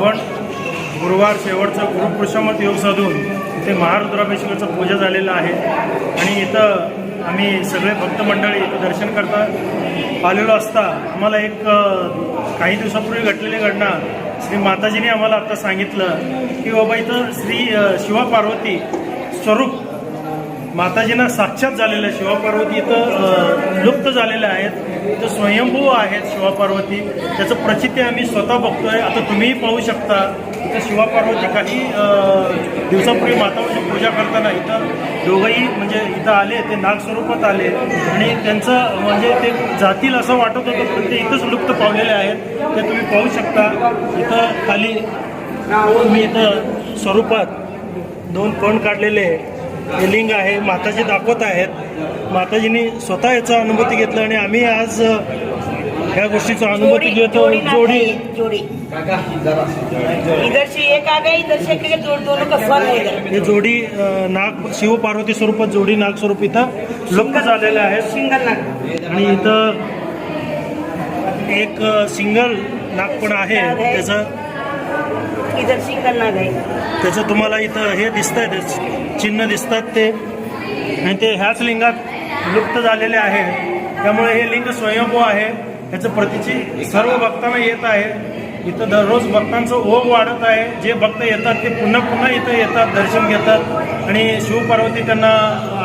गुरुवार शेवटचं गुरुपुरुषामत योग साधून इथे महारुद्राभिषेकाचं पूजा झालेलं आहे. आणि इथं आम्ही सगळे भक्त मंडळी इथं दर्शन करता. आलेलो असता आम्हाला एक काही दिवसापूर्वी घडलेली घटना श्री माताजीने आम्हाला आता सांगितलं की बाबा इथं श्री अ, शिवा पार्वती स्वरूप माताजींना साक्षात झालेलं शिवा पार्वती इथं लुप्त झालेल्या आहेत. इथं स्वयंभू आहेत शिवापार्वती. त्याचं प्रचिती आम्ही स्वतः बघतोय. आता तुम्हीही पाहू शकता. इथं शिवापार्वती काही दिवसापूर्वी माताची पूजा करताना इथं दोघंही म्हणजे इथं आले ते नाग स्वरूपात आले. आणि त्यांचं म्हणजे ते जातील असं वाटत होतं पण ते इथंच लुप्त पावलेले आहेत. ते तुम्ही पाहू शकता. इथं खाली तुम्ही इथं स्वरूपात दोन कोण काढलेले हे लिंग आहे माताजी दाखवत आहेत. माताजींनी स्वतः याचा अनुभूती घेतला आणि आम्ही आज ह्या गोष्टीचा अनुभूती घेतो. जोडी जोड़ी है जोडी नाग शिव पार्वती स्वरूपात जोडी नाग स्वरूप इथं लुप्त झालेले आहेत सिंगल नाग. आणि इथं एक सिंगल नाग पण आहे. त्याचं इधर सिंगल आहे त्याचं तुम्हाला इथं हे दिसत ते चिन्ह दिसतात ते. आणि ते ह्याच लिंगात लुप्त झालेले आहे त्यामुळे हे लिंग स्वयंभू आहे. याचं प्रतीची सर्व भक्तांना येत आहे. इथं दररोज भक्तांचं ओघ वाढत आहे. जे भक्त येतात ते पुन्हा पुन्हा इथं येतात दर्शन घेतात आणि शिवपार्वती त्यांना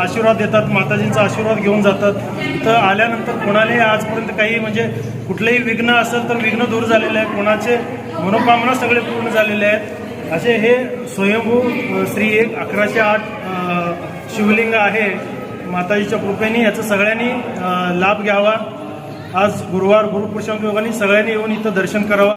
आशीर्वाद देतात माताजींचा आशीर्वाद घेऊन जातात. इथं आल्यानंतर कोणालाही आजपर्यंत काही म्हणजे कुठलंही विघ्न असेल तर विघ्न दूर झालेलं आहे. कोणाचे मनोकामना सगळे पूर्ण झालेले आहेत. असे हे स्वयंभू श्री एक अकराशे आठ शिवलिंग आहे. माताजीच्या कृपेने याचा सगळ्यांनी लाभ घ्यावा. आज गुरुवार गुरुपुरुषांक योगाने सगळ्यांनी येऊन इथं दर्शन करावं.